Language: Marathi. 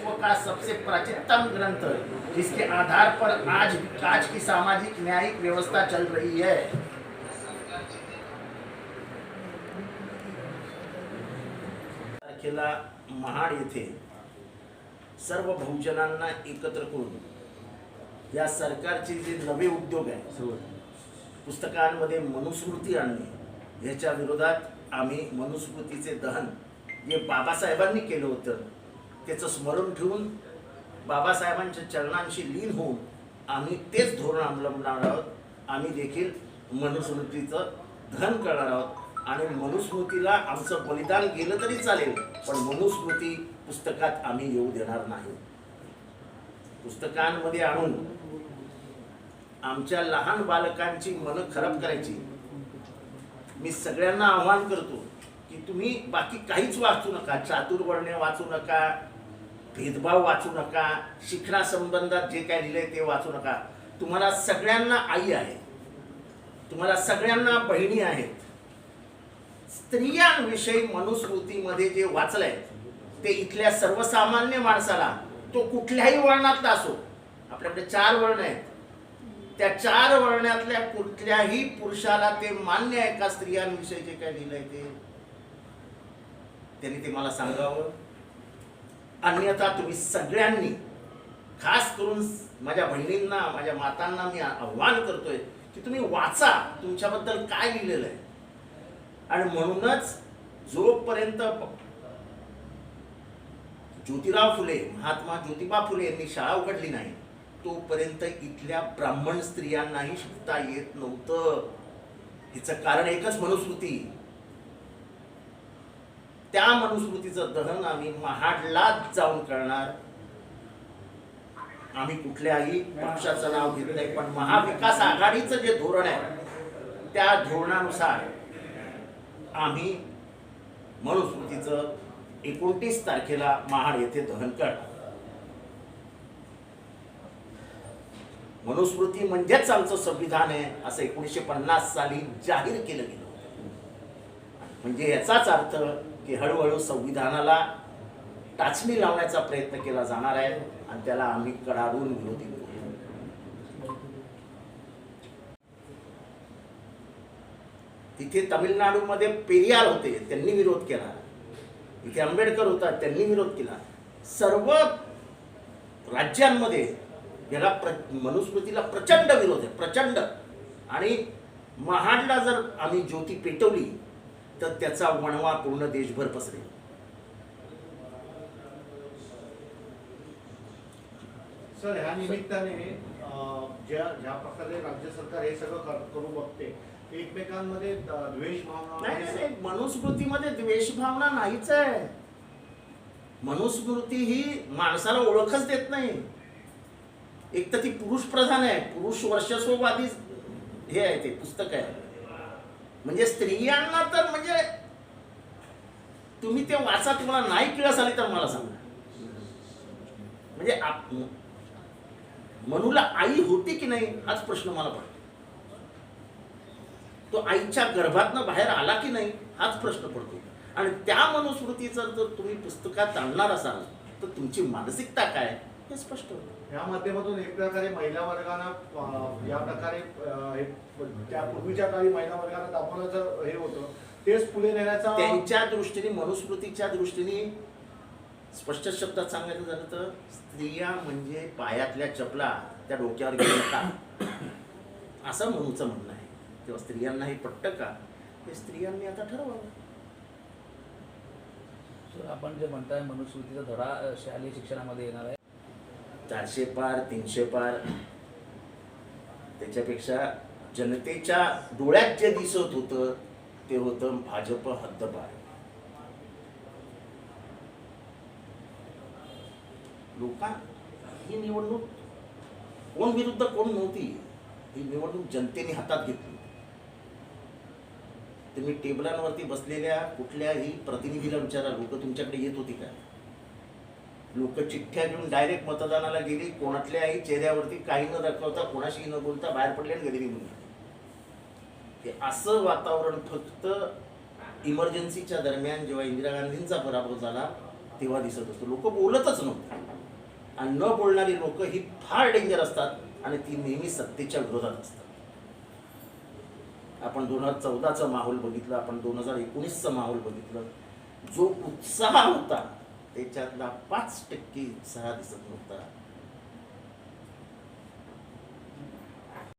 विश्व का सबसे प्राचीनतम ग्रंथ जिसके आधार पर आज आज की सामाजिक न्यायिक व्यवस्था चल रही है? तारखेला महाड येथे सर्व बहुजनांना एकत्र करून या सरकारचे जे नवे उद्योग आहे पुस्तकांमध्ये मनुस्मृती आणणे ह्याच्या विरोधात आम्ही मनुस्मृतीचे दहन जे बाबासाहेबांनी केलं होतं त्याचं स्मरण ठेवून बाबासाहेबांच्या चरणांशी लीन होऊन आम्ही तेच धोरण अवलंबणार आहोत. आम्ही देखील मनुस्मृतीचं धन करणार आहोत. आणि मनुस्मृतीला आमचं बलिदान गेलं तरी चालेल पण मनुस्मृती पुस्तकात आम्ही येऊ देणार नाही. पुस्तकांमध्ये आणून आमच्या लहान बालकांची मनं खराब करायची. मी सगळ्यांना आव्हान करतो की तुम्ही बाकी काहीच वाचू नका चातुर्वर्ण्य वाचू नका भेदभाव वाचू नका शिक्षणासंबंधात जे काय लिहिलंय ते वाचू नका. तुम्हाला सगळ्यांना आई आहे. तुम्हाला सगळ्यांना बहिणी आहेत. स्त्रियांविषयी मनुस्मृतीमध्ये जे वाचलंय ते इथल्या सर्वसामान्य माणसाला तो कुठल्याही वर्णातला असो आपल्याकडे चार वर्ण आहेत. त्या चार वर्णातल्या कुठल्याही पुरुषाला ते मान्य आहे का स्त्रियांविषयी जे काय लिहिलंय ते? त्यांनी ते मला सांगावं. अन्यथा तुम्ही सगळ्यांनी खास करून माझ्या बहिणींना माझ्या मातांना मी आव्हान करतोय की तुम्ही वाचा तुमच्याबद्दल काय लिहिलेलं आहे. आणि म्हणूनच जोपर्यंत ज्योतिराव फुले महात्मा ज्योतिबा फुले यांनी शाळा उघडली नाही तोपर्यंत इथल्या ब्राह्मण स्त्रियांनाही शिकता येत नव्हतं. हिचं कारण एकच मनुस्मृती त्या मनुस्मृतीचं दहन आम्ही महाडलाच जाऊन करणार आम्ही कुठल्याही पक्षाचं नाव घेत नाही पण महाविकास आघाडीचं जे धोरण आहे त्या धोरणानुसार आम्ही मनुस्मृतीचं एकोणतीस तारखेला महाड येथे दहन करणार मनुस्मृती म्हणजेच आमचं संविधान आहे असं एकोणीसशे पन्नास साली जाहीर केलं गेलं होतं. म्हणजे याचाच अर्थ की हळूहळू संविधानाला टाचणी लावण्याचा प्रयत्न केला जाणार आहे आणि त्याला आम्ही कडाडून विरोधी करू. तिथे तामिळनाडूमध्ये पेरियार होते त्यांनी विरोध केला. इथे आंबेडकर होता त्यांनी विरोध केला. सर्व राज्यांमध्ये याला प्र मनुस्मृतीला प्रचंड विरोध आहे प्रचंड. आणि महाडला जर आम्ही ज्योती पेटवली तर त्याचा वणवा पूर्ण देशभर पसरेल. सर ह्या निमित्ताने ज्या ज्या प्रकारे राज्य सरकार हे सगळं कर- बघते एकमेकांमध्ये द्वेष भावना नाही मनुस्मृतीमध्ये द्वेषभावना नाहीच आहे. मनुस्मृती ही माणसाला ओळखच देत नाही. एक तर ती पुरुष प्रधान आहे पुरुष वर्चस्ववादी हे आहे ते पुस्तक आहे. म्हणजे स्त्रियांना तर म्हणजे तुम्ही ते वाचा तुम्हाला नाही किळस आली तर मला सांगा. म्हणजे आप- मनूला आई होती की नाही हाच प्रश्न मला पडतो. तो आईच्या गर्भातनं बाहेर आला की नाही हाच प्रश्न पडतो. आणि त्या मनुस्मृतीचं जर तुम्ही पुस्तकात आणणार असाल तर तुमची मानसिकता काय? हे स्पष्ट होतं. या माध्यमातून एक प्रकारे महिला वर्गाला अं, या प्रकारे अं, हे त्या पूर्वीच्या काळी महिला वर्गाला दाखवण्याचं हे होतं. तेच पुढे नेण्याचा त्यांच्या दृष्टीने मनुस्मृतीच्या दृष्टीने स्पष्ट शब्दात सांगायचं झालं तर स्त्रिया म्हणजे पायातल्या चपला त्या डोक्यावर घेऊ नका असं मनूचं म्हणणं आहे. तेव्हा स्त्रियांना हे पटतं का? हे स्त्रियांनी आता ठरवावं सर आपण जे म्हणताय मनुस्मृतीचा धडा अ, शालेय शिक्षणामध्ये येणार आहे. चारशे पार तीनशे पार. त्याच्यापेक्षा जनतेच्या डोळ्यात जे दिसत होतं ते होतं भाजप हद्दपार लोकां ही निवडणूक कोण विरुद्ध कोण नव्हती ही निवडणूक जनतेने हातात घेतली. तुम्ही टेबलांवरती बसलेल्या कुठल्याही प्रतिनिधीला विचारा लोक तुमच्याकडे येत होती का? लोक चिठ्ठ्या घेऊन डायरेक्ट मतदानाला गेली कोणातल्याही चेहऱ्यावरती काही न दाखवता कोणाशी न बोलता बाहेर पडले आणि घरी निघून असं वातावरण फक्त इमर्जन्सीच्या दरम्यान जेव्हा इंदिरा गांधींचा पराभव झाला तेव्हा दिसत असतो लोक बोलतच नव्हते. आणि न बोलणारी लोक ही फार डेंजर असतात आणि ती नेहमी सत्तेच्या विरोधात असतात. आपण दोन हजार चौदाचा माहोल बघितलं आपण दोन हजार एकोणीसचं माहोल बघितलं. जो उत्साह होता त्याच्यातला पाच टक्के उत्साह दिसत नव्हता.